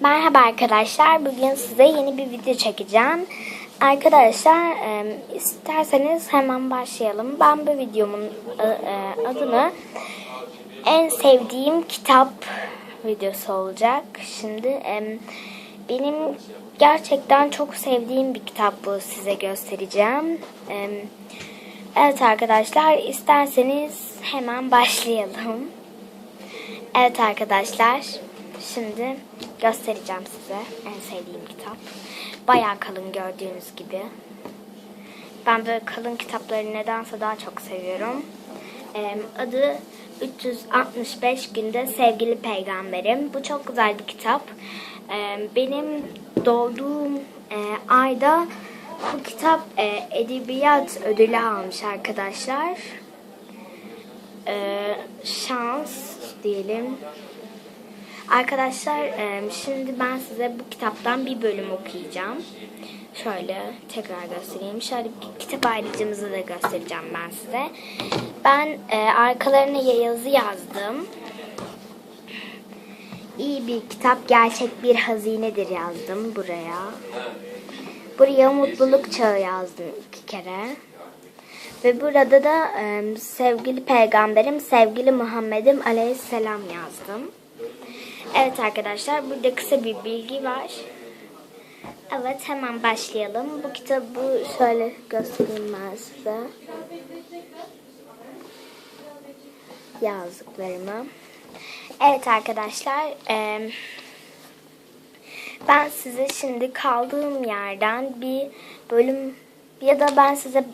Merhaba arkadaşlar. Bugün size yeni bir video çekeceğim. Arkadaşlar e, isterseniz hemen başlayalım. Ben bu videomun e, e, adını en sevdiğim kitap videosu olacak. Şimdi e, benim gerçekten çok sevdiğim bir kitap bu size göstereceğim. E, evet arkadaşlar isterseniz hemen başlayalım. Evet arkadaşlar, şimdi göstereceğim size en sevdiğim kitap. Bayağı kalın gördüğünüz gibi. Ben böyle kalın kitapları nedense daha çok seviyorum. Adı 365 günde sevgili peygamberim. Bu çok güzel bir kitap. Benim doğduğum e, ayda bu kitap e, edebiyat ödülü almış arkadaşlar e, şans diyelim. Arkadaşlar şimdi ben size bu kitaptan bir bölüm okuyacağım. Şöyle tekrar göstereyim. Şöyle kitap ayrıcımızı da göstereceğim ben size. Ben e, arkalarına yazı yazdım. İyi bir kitap gerçek bir hazinedir yazdım buraya. Buraya mutluluk çağı yazdım iki kere. Ve burada da sevgili peygamberim, sevgili Muhammed'im aleyhisselam yazdım. Evet arkadaşlar burada kısa bir bilgi var. Evet hemen başlayalım. Bu kitabı şöyle göstereyim ben size. Yazdıklarımı. Evet arkadaşlar. Ben size şimdi kaldığım yerden bir bölüm ya da ben size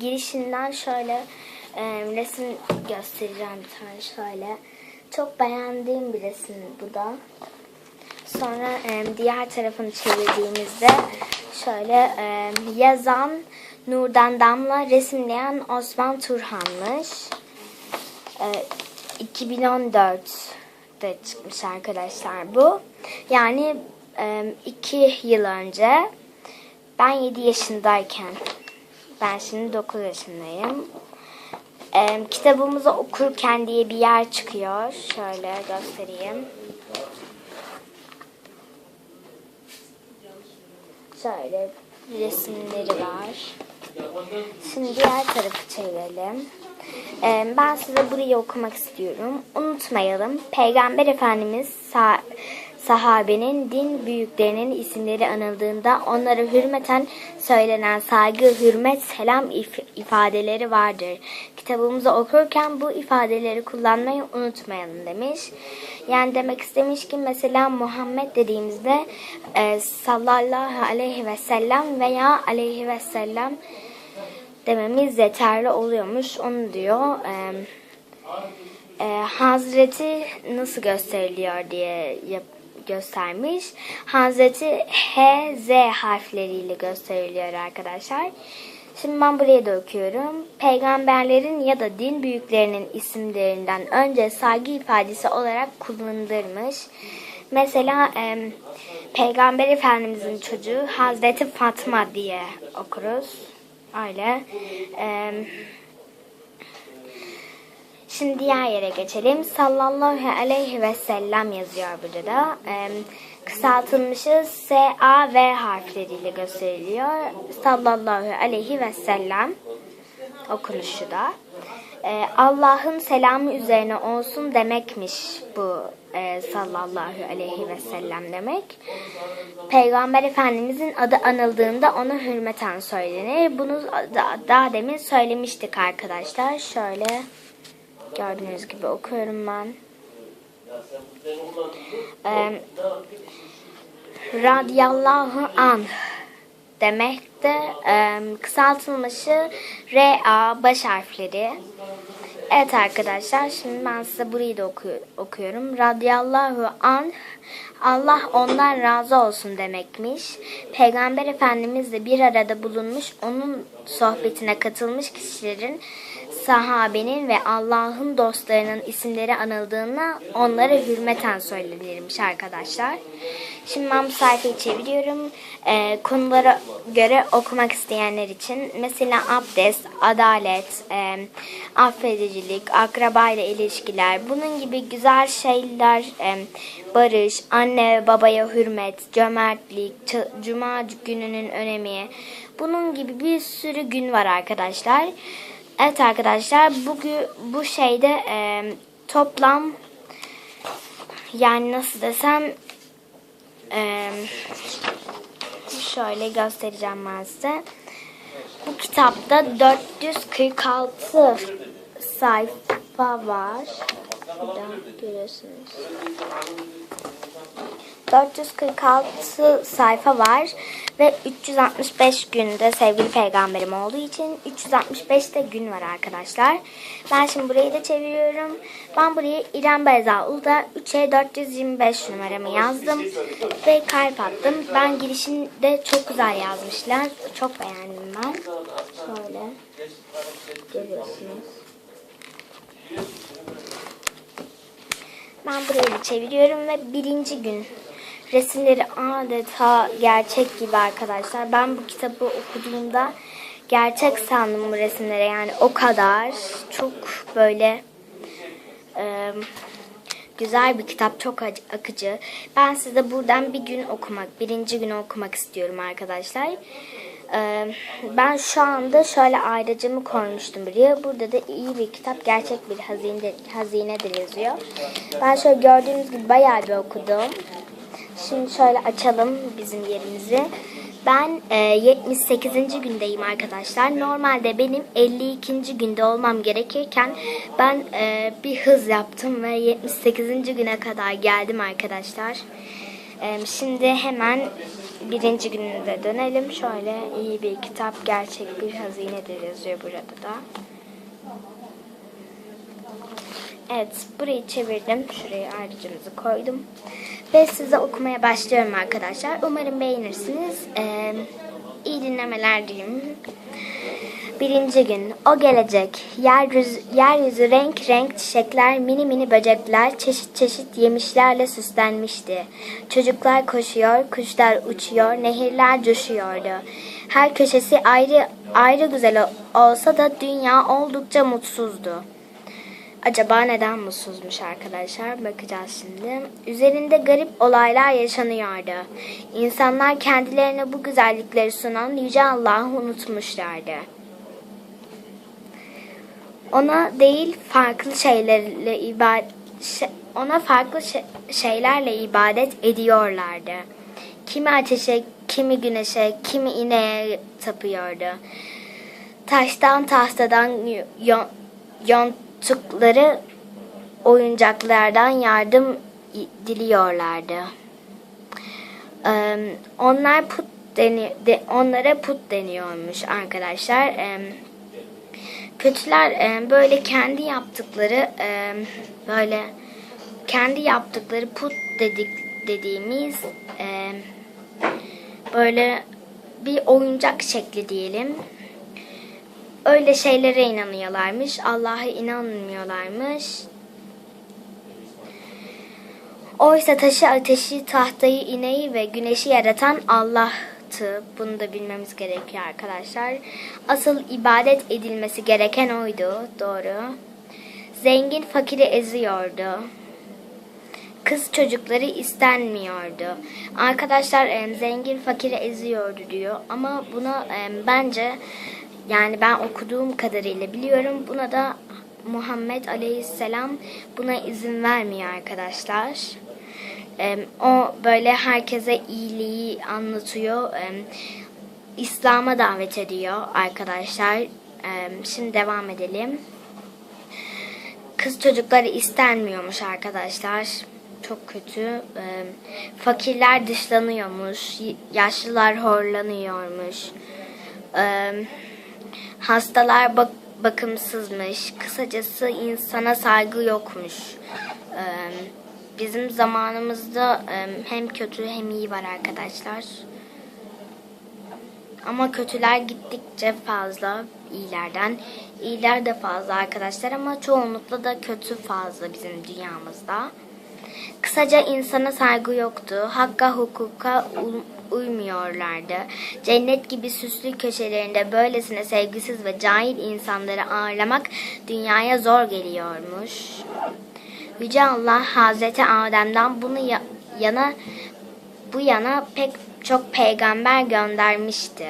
girişinden şöyle resim göstereceğim bir tane şöyle. Çok beğendiğim bir resim bu da. Sonra e, diğer tarafını çevirdiğimizde şöyle e, yazan Nurdan Damla, resimleyen Osman Turhan'mış. E, 2014'te çıkmış arkadaşlar bu. Yani e, iki yıl önce ben 7 yaşındayken ben şimdi 9 yaşındayım. Ee, kitabımızı okurken diye bir yer çıkıyor. Şöyle göstereyim. Şöyle resimleri var. Şimdi diğer tarafı çevirelim. Ee, ben size burayı okumak istiyorum. Unutmayalım. Peygamber Efendimiz sahabenin din büyüklerinin isimleri anıldığında onlara hürmeten söylenen saygı, hürmet, selam if- ifadeleri vardır. Kitabımızı okurken bu ifadeleri kullanmayı unutmayalım demiş. Yani demek istemiş ki mesela Muhammed dediğimizde e, sallallahu aleyhi ve sellem veya aleyhi ve sellem dememiz yeterli oluyormuş. Onu diyor. E, e, Hazreti nasıl gösteriliyor diye yap, göstermiş. Hazreti H, Z harfleriyle gösteriliyor arkadaşlar. Şimdi ben buraya da okuyorum. Peygamberlerin ya da din büyüklerinin isimlerinden önce saygı ifadesi olarak kullanılırmış. Mesela e, Peygamber Efendimizin çocuğu Hazreti Fatma diye okuruz. Öyle. Eee Şimdi diğer yere geçelim. Sallallahu aleyhi ve sellem yazıyor burada da. Ee, kısaltılmışı S, A, V harfleriyle gösteriliyor. Sallallahu aleyhi ve sellem okunuşu da. Ee, Allah'ın selamı üzerine olsun demekmiş bu e, sallallahu aleyhi ve sellem demek. Peygamber Efendimizin adı anıldığında ona hürmeten söylenir. Bunu da, daha demin söylemiştik arkadaşlar. Şöyle Gördüğünüz gibi okuyorum ben. Ee, radiyallahu an demek de e, kısaltılmışı R-A baş harfleri. Evet arkadaşlar şimdi ben size burayı da oku okuyorum. Radiyallahu an Allah ondan razı olsun demekmiş. Peygamber Efendimiz de bir arada bulunmuş onun sohbetine katılmış kişilerin sahabenin ve Allah'ın dostlarının isimleri anıldığında onlara hürmeten söylenirmiş arkadaşlar. Şimdi ben bu sayfayı çeviriyorum. Ee, konulara göre okumak isteyenler için. Mesela abdest, adalet, e, affedicilik, akraba ile ilişkiler. Bunun gibi güzel şeyler. e, barış, anne ve babaya hürmet, cömertlik, cuma gününün önemi. Bunun gibi bir sürü gün var arkadaşlar. Evet arkadaşlar bugün bu şeyde e, toplam yani nasıl desem e, şöyle göstereceğim ben size. Bu kitapta 446 sayfa var. Burada görüyorsunuz. 446 sayfa var ve 365 günde sevgili peygamberim olduğu için 365 de gün var arkadaşlar. Ben şimdi burayı da çeviriyorum. Ben buraya İrem Beyza Uludağ 3'e 425 numaramı yazdım ve kalp attım. Ben girişinde çok güzel yazmışlar. Çok beğendim ben. Şöyle görüyorsunuz. Ben burayı çeviriyorum ve birinci gün resimleri adeta gerçek gibi arkadaşlar. Ben bu kitabı okuduğumda gerçek sandım bu resimlere yani o kadar çok böyle e, güzel bir kitap çok akıcı. Ben size buradan bir gün okumak, birinci günü okumak istiyorum arkadaşlar. Ee, ben şu anda şöyle ayrıcımı koymuştum buraya. Burada da iyi bir kitap, gerçek bir hazine, hazinedir yazıyor. Ben şöyle gördüğünüz gibi bayağı bir okudum. Şimdi şöyle açalım bizim yerimizi. Ben e, 78. gündeyim arkadaşlar. Normalde benim 52. günde olmam gerekirken ben e, bir hız yaptım ve 78. güne kadar geldim arkadaşlar. E, şimdi hemen birinci gününe dönelim. Şöyle iyi bir kitap, gerçek bir hazinedir yazıyor burada da. Evet, burayı çevirdim. Şuraya ayrıcımızı koydum. Ve size okumaya başlıyorum arkadaşlar. Umarım beğenirsiniz. Ee, iyi dinlemeler diyeyim. Birinci gün. O gelecek. Yeryüzü, yeryüzü renk renk çiçekler, mini mini böcekler, çeşit çeşit yemişlerle süslenmişti. Çocuklar koşuyor, kuşlar uçuyor, nehirler coşuyordu. Her köşesi ayrı ayrı güzel olsa da dünya oldukça mutsuzdu. Acaba neden mutsuzmuş arkadaşlar? Bakacağız şimdi. Üzerinde garip olaylar yaşanıyordu. İnsanlar kendilerine bu güzellikleri sunan Yüce Allah'ı unutmuşlardı. Ona değil farklı şeylerle ibadet ona farklı şey- şeylerle ibadet ediyorlardı. Kimi ateşe, kimi güneşe, kimi ineğe tapıyordu. Taştan tahtadan yon, yontukları oyuncaklardan yardım diliyorlardı. Ee, onlar put deni, de, onlara put deniyormuş arkadaşlar. Ee, kötüler e, böyle kendi yaptıkları e, böyle kendi yaptıkları put dedik dediğimiz e, böyle bir oyuncak şekli diyelim. Öyle şeylere inanıyorlarmış. Allah'a inanmıyorlarmış. Oysa taşı, ateşi, tahtayı, ineği ve güneşi yaratan Allah'tı. Bunu da bilmemiz gerekiyor arkadaşlar. Asıl ibadet edilmesi gereken oydu. Doğru. Zengin fakiri eziyordu. Kız çocukları istenmiyordu. Arkadaşlar zengin fakiri eziyordu diyor. Ama buna bence yani ben okuduğum kadarıyla biliyorum. Buna da Muhammed Aleyhisselam buna izin vermiyor arkadaşlar. O böyle herkese iyiliği anlatıyor. İslam'a davet ediyor arkadaşlar. Şimdi devam edelim. Kız çocukları istenmiyormuş arkadaşlar. Çok kötü. Fakirler dışlanıyormuş. Yaşlılar horlanıyormuş. Em, hastalar bak bakımsızmış. Kısacası insana saygı yokmuş. Em, bizim zamanımızda em, hem kötü hem iyi var arkadaşlar. Ama kötüler gittikçe fazla iyilerden. İyiler de fazla arkadaşlar ama çoğunlukla da kötü fazla bizim dünyamızda. Kısaca insana saygı yoktu. Hakka hukuka u- uymuyorlardı. Cennet gibi süslü köşelerinde böylesine sevgisiz ve cahil insanları ağırlamak dünyaya zor geliyormuş. Yüce Allah Hazreti Adem'den bunu ya- yana bu yana pek çok peygamber göndermişti.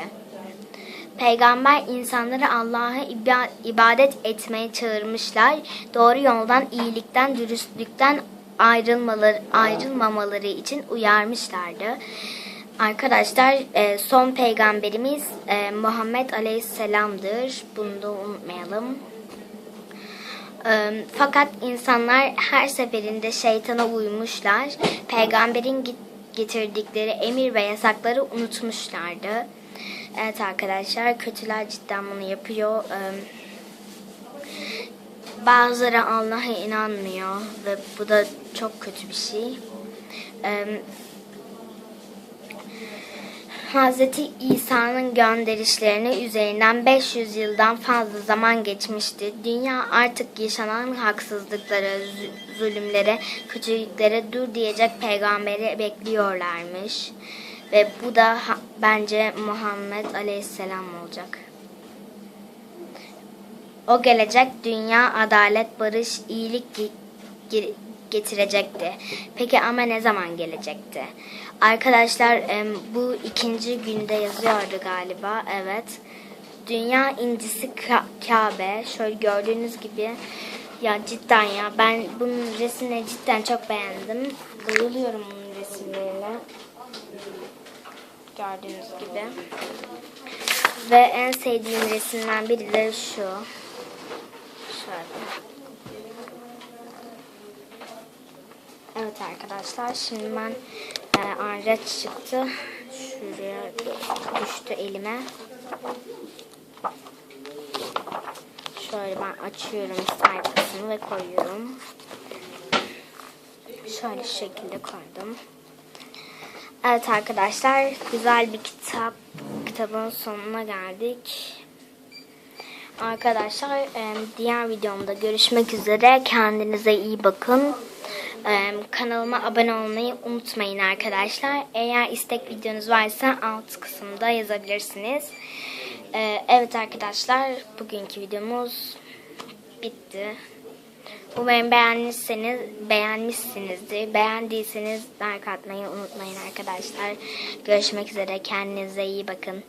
Peygamber insanları Allah'a iba- ibadet etmeye çağırmışlar. Doğru yoldan, iyilikten, dürüstlükten ayrılmaları, ayrılmamaları için uyarmışlardı. Arkadaşlar e, son peygamberimiz e, Muhammed Aleyhisselam'dır. Bunu da unutmayalım. Ee, Fakat insanlar her seferinde şeytana uymuşlar. Peygamberin getirdikleri emir ve yasakları unutmuşlardı. Evet arkadaşlar kötüler cidden bunu yapıyor. Bazıları Allah'a inanmıyor ve bu da çok kötü bir şey. Hazreti İsa'nın gönderişlerine üzerinden 500 yıldan fazla zaman geçmişti. Dünya artık yaşanan haksızlıklara, zulümlere, kötülüklere dur diyecek peygamberi bekliyorlarmış. Ve bu da bence Muhammed Aleyhisselam olacak. O gelecek dünya adalet, barış, iyilik ge- ge- getirecekti. Peki ama ne zaman gelecekti? Arkadaşlar bu ikinci günde yazıyordu galiba. Evet. Dünya incisi Ka- Kabe. Şöyle gördüğünüz gibi ya cidden ya ben bunun resimlerini cidden çok beğendim. Bayılıyorum bunun resimlerine. Gördüğünüz gibi. Ve en sevdiğim resimden biri de şu. Şöyle. Evet arkadaşlar şimdi ben e, çıktı. Şuraya düştü elime. Şöyle ben açıyorum sayfasını ve koyuyorum. Şöyle şekilde koydum. Evet arkadaşlar güzel bir kitap. Kitabın sonuna geldik. Arkadaşlar e, diğer videomda görüşmek üzere. Kendinize iyi bakın. Kanalıma abone olmayı unutmayın arkadaşlar. Eğer istek videonuz varsa alt kısımda yazabilirsiniz. E, Evet arkadaşlar bugünkü videomuz bitti. Umarım beğenmişseniz, beğenmişsinizdir. Beğendiyseniz like atmayı unutmayın arkadaşlar. Görüşmek üzere. Kendinize iyi bakın.